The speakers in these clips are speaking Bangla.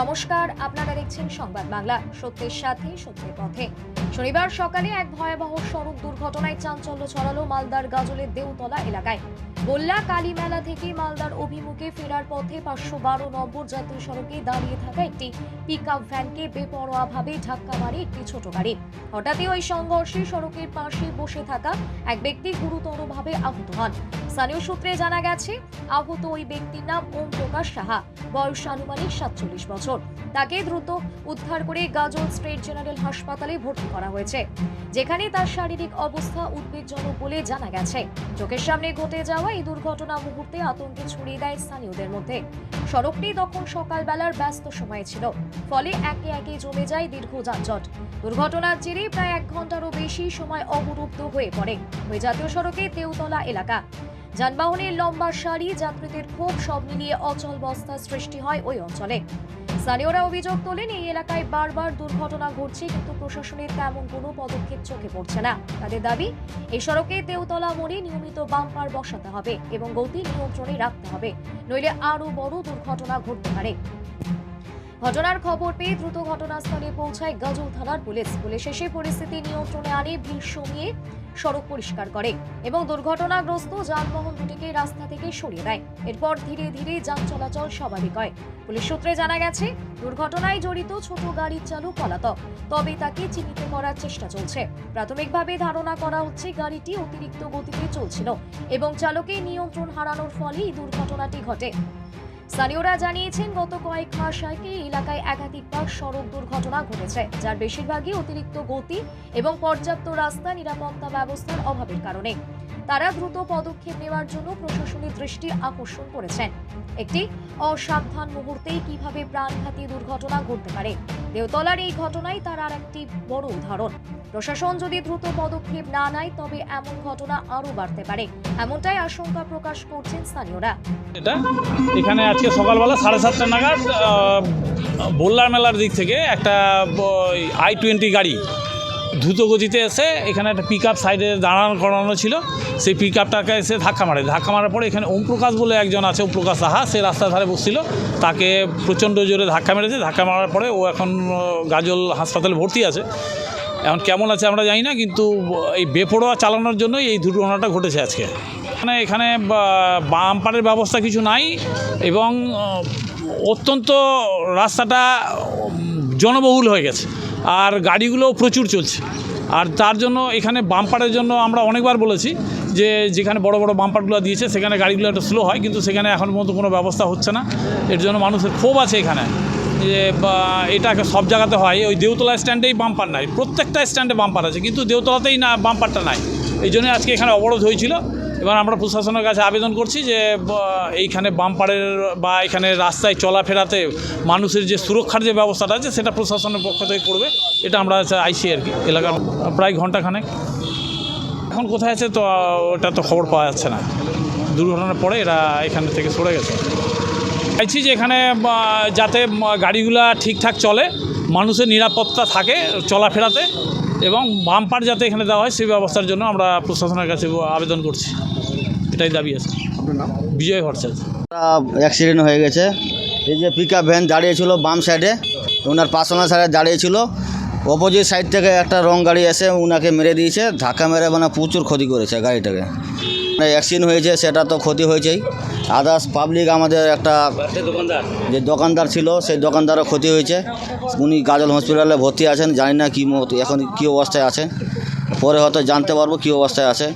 নমস্কার, আপনারা দেখছেন সংবাদ বাংলা। সত্যের সাথে, সত্যের পথে। শনিবার সকালে এক ভয়াবহ সড়ক দুর্ঘটনায় চাঞ্চল্য ছড়ালো মালদার গাজলের দেউতলা এলাকায়। গোল্লা কালী মেলা থেকে মালদার অভিমুখে ফেরার পথে পাঁচশো বারো নম্বর জাতীয় সড়কে দাঁড়িয়ে থাকা একটি পিক আপ ভ্যানকে বেপরোয়াভাবে ধাক্কা মারে একটি ছোট গাড়ি। হঠাৎই ওই সংঘর্ষে সড়কের পাশে বসে থাকা এক ব্যক্তি গুরুতরভাবে আহত হন। স্থানীয় সূত্রে জানা গেছে, আহত ওই ব্যক্তির নাম ওম প্রকাশ সাহা। বয়স আনুমানিক সাতচল্লিশ বছর। তাকে দ্রুত উদ্ধার করে গাজল স্টেট জেনারেল হাসপাতালে ভর্তি করা হয়েছে, যেখানে তার শারীরিক অবস্থা উদ্বেগজনক বলে জানা গেছে। চোখের সামনে ঘটে যাওয়া এই দুর্ঘটনা মুহূর্তে আতঙ্কে ছড়িয়ে দেয় স্থানীয়দের মধ্যে। সড়কটি তখন সকালবেলার ব্যস্ত সময় ছিল, ফলে একে একে জমে যায় দীর্ঘ যানজট। দুর্ঘটনার জেরে প্রায় এক ঘন্টারও বেশি সময় অবরুদ্ধ হয়ে পড়ে। ওই জাতীয় সড়কে তেউতলা এলাকা। যানবাহনের লম্বা সারি, যাত্রীদের ক্ষোভ, সব মিলিয়ে অচল বস্তার সৃষ্টি হয় ওই অঞ্চলে। স্থানীয়রা অভিযোগ তোলেন, এই এলাকায় বারবার দুর্ঘটনা ঘটছে, কিন্তু প্রশাসনের তেমন কোনো পদক্ষেপ চোখে পড়ছে না। তাদের দাবি, এই সড়কে তেউতলা মোড়ে নিয়মিত বাম্পার বসাতে হবে এবং গতি নিয়ন্ত্রণে রাখতে হবে, নইলে আরও বড় দুর্ঘটনা ঘটতে পারে। ঘটনার খবর পেয়ে দ্রুত ঘটনাস্থলে পৌঁছায় গজল থানার পুলিশ। পুলিশ এসে পরিস্থিতি নিয়ন্ত্রণে আনে ভিড় সমিয়ে সড়ক পরিষ্কার করে এবং দুর্ঘটনাগ্রস্ত যানবাহন দুটিকে রাস্তা থেকে সরিয়ে দেয়। এরপর ধীরে ধীরে যান চলাচল স্বাভাবিক হয়। পুলিশ সূত্রে জানা গেছে, দুর্ঘটনায় জড়িত ছোট গাড়ির চালক পলাতক, তবে তাকে চিহ্নিত করার চেষ্টা চলছে। প্রাথমিকভাবে ধারণা করা হচ্ছে গাড়িটি অতিরিক্ত গতিতে চলছিল এবং চালকের নিয়ন্ত্রণ হারানোর ফলেই দুর্ঘটনাটি ঘটে। স্থানীয়রা জানিয়েছেন, গত কয়েক মাস আগে এলাকায় একাধিকবার সড়ক দুর্ঘটনা ঘটেছে, যার বেশিরভাগই অতিরিক্ত গতি এবং পর্যাপ্ত রাস্তা নিরাপত্তা ব্যবস্থার অভাবের কারণে। তারা দ্রুত পদক্ষেপ নেওয়ার জন্য প্রশাসনের দৃষ্টি আকর্ষণ করেছেন। একটি অসাবধান মুহূর্তেই কীভাবে প্রাণঘাতী দুর্ঘটনা ঘটতে পারে দেওতলার এই ঘটনাই তার আর একটি বড় উদাহরণ। প্রশাসন যদি দ্রুত পদক্ষেপ না নেয়, তবে এমন ঘটনা আরও বাড়তে পারে। এমনটাই আশঙ্কা প্রকাশ করছেন স্থানীয়রা। এটা এখানে আজকে সকালবেলা সাড়ে সাতটা নাগাদ বোল্লার মেলার দিক থেকে একটা আই টোয়েন্টি গাড়ি দ্রুত গতিতে এসে এখানে একটা পিক আপ সাইডে দাঁড়ানো করানো ছিল। সেই পিক আপটাকে এসে ধাক্কা মারে। ধাক্কা মারার পরে এখানে ওমপ্রকাশ বলে একজন আছে, ওমপ্রকাশ সাহা, সে রাস্তার ধারে বসছিল। তাকে প্রচণ্ড জোরে ধাক্কা মেরেছে। ধাক্কা মারার পরে ও এখন গাজল হাসপাতালে ভর্তি আছে। এখন কেমন আছে আমরা জানি না, কিন্তু এই বেপরোয়া চালানোর জন্যই এই দুর্ঘটনাটা ঘটেছে আজকে। মানে এখানে বাম্পারের ব্যবস্থা কিছু নাই এবং অত্যন্ত রাস্তাটা জনবহুল হয়ে গেছে। আর গাড়িগুলো প্রচুর চলছে। আর তার জন্য এখানে বাম্পারের জন্য আমরা অনেকবার বলেছি যে যেখানে বড় বড় বাম্পারগুলো দিয়েছে, সেখানে গাড়িগুলো একটা স্লো হয়, কিন্তু সেখানে এখন পর্যন্ত কোনো ব্যবস্থা হচ্ছে না। এর জন্য মানুষের ক্ষোভ আছে এখানে। যে, বা এটাকে সব জায়গাতে হয়। ওই দেউতলা স্ট্যান্ডেই বাম্পার নাই। প্রত্যেকটা স্ট্যান্ডে বাম্পার আছে, কিন্তু দেউতলাতেই না, বাম্পারটা নাই। এই জন্য আজকে এখানে অবরোধ হয়েছিল। এবার আমরা প্রশাসনের কাছে আবেদন করছি যে এইখানে বাম্পারের বা এখানে রাস্তায় চলাফেরাতে মানুষের যে সুরক্ষার যে ব্যবস্থাটা আছে, সেটা প্রশাসনের পক্ষ থেকে করবে। এটা আমরা আইসি আর কি, এলাকার প্রায় ঘন্টাখানেক এখন কোথায় আছে তো, ওটা তো খবর পাওয়া যাচ্ছে না। দুর্ঘটনার পরে এরা এখান থেকে সরে গেছে। চাইছি যে এখানে যাতে গাড়িগুলা ঠিকঠাক চলে। মানুষের নিরাপত্তা থাকে চলাফেরাতে এবং বাম্পার যাতে এখানে দেওয়া হয় সেই ব্যবস্থার জন্য আমরা প্রশাসনের কাছে আবেদন করছি। এটাই দাবি আছে। বিজয় ভট্টাচার্য। অ্যাক্সিডেন্ট হয়ে গেছে। এই যে পিক আপ ভ্যান দাঁড়িয়েছিল বাম সাইডে ওনার পার্সোনাল সাইডে দাঁড়িয়েছিল। অপোজিট সাইড থেকে একটা রং গাড়ি এসে ওনাকে মেরে দিয়েছে। ধাক্কা মেরে মানে প্রচুর ক্ষতি করেছে গাড়িটাকে। অ্যাক্সিডেন্ট হয়েছে, সেটা তো ক্ষতি হয়েছেই। আদার্স পাবলিক আমাদের একটা যে দোকানদার ছিল, সেই দোকানদারও ক্ষতি হয়েছে। উনি গাজল হসপিটালে ভর্তি আছেন, জানি না কী মত, এখন কী অবস্থায় আছে। পরে হয়তো জানতে পারব কী অবস্থায় আছে।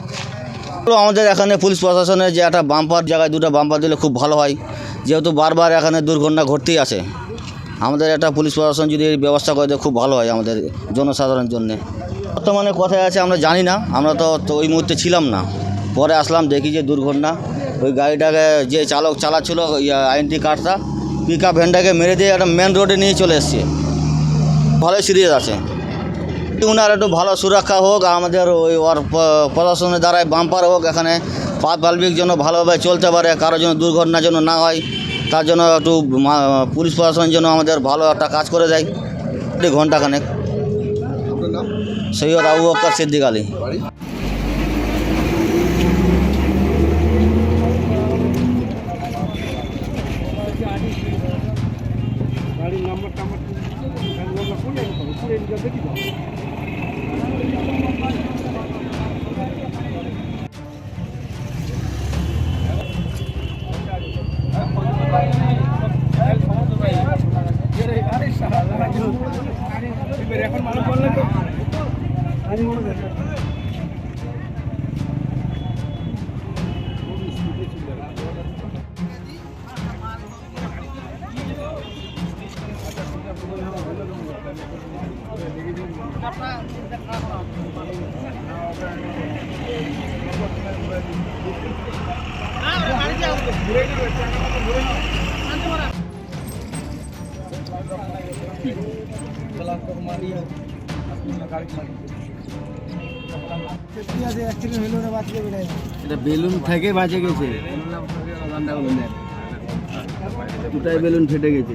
আমাদের এখানে পুলিশ প্রশাসনের যে একটা বাম্পার জায়গায় দুটো বাম্পার দিলে খুব ভালো হয়। যেহেতু বারবার এখানে দুর্ঘটনা ঘটতেই আছে। আমাদের একটা পুলিশ প্রশাসন যদি ব্যবস্থা করে দেয়, খুব ভালো হয় আমাদের জনসাধারণের জন্যে। বর্তমানে কোথায় আছে আমরা জানি না, আমরা তো ওই মুহূর্তে ছিলাম না। পরে আসলাম দেখি যে দুর্ঘটনা। ওই গাড়িটাকে যে চালক চালাচ্ছিল আইনটি কার্ডটা পিক আপ ভ্যানটাকে মেরে দিয়ে একটা মেন রোডে নিয়ে চলে এসছে। ভালোই সিরিয়াস আছে। উনার একটু ভালো সুরক্ষা হোক আমাদের ওই ওর প্রশাসনের দ্বারাই বাম্পার হোক এখানে পাত পালবিক জন্য ভালোভাবে চলতে পারে কারোর জন্য দুর্ঘটনার জন্য না হয় তার জন্য একটু পুলিশ প্রশাসনের জন্য আমাদের ভালো একটা কাজ করে দেয়। ঘন্টাখানেক। সৈয়দ আবু বক্কর সিদ্দিক আলী। নাম্বার টাম্বার এদিকে দেখি বেলুন থেকে বাঁচে গেছে। দুটাই বেলুন ফেটে গেছে?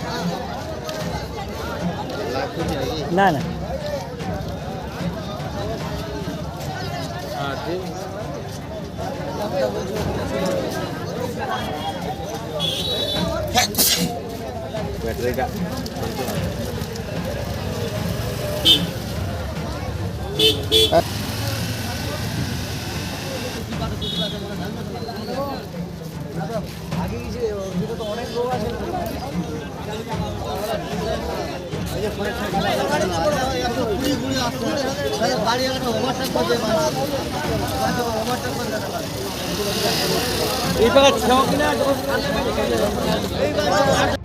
স্পটে আছি না না গাড়ি একটা ওভারটেক করতে ওভারটেক করতে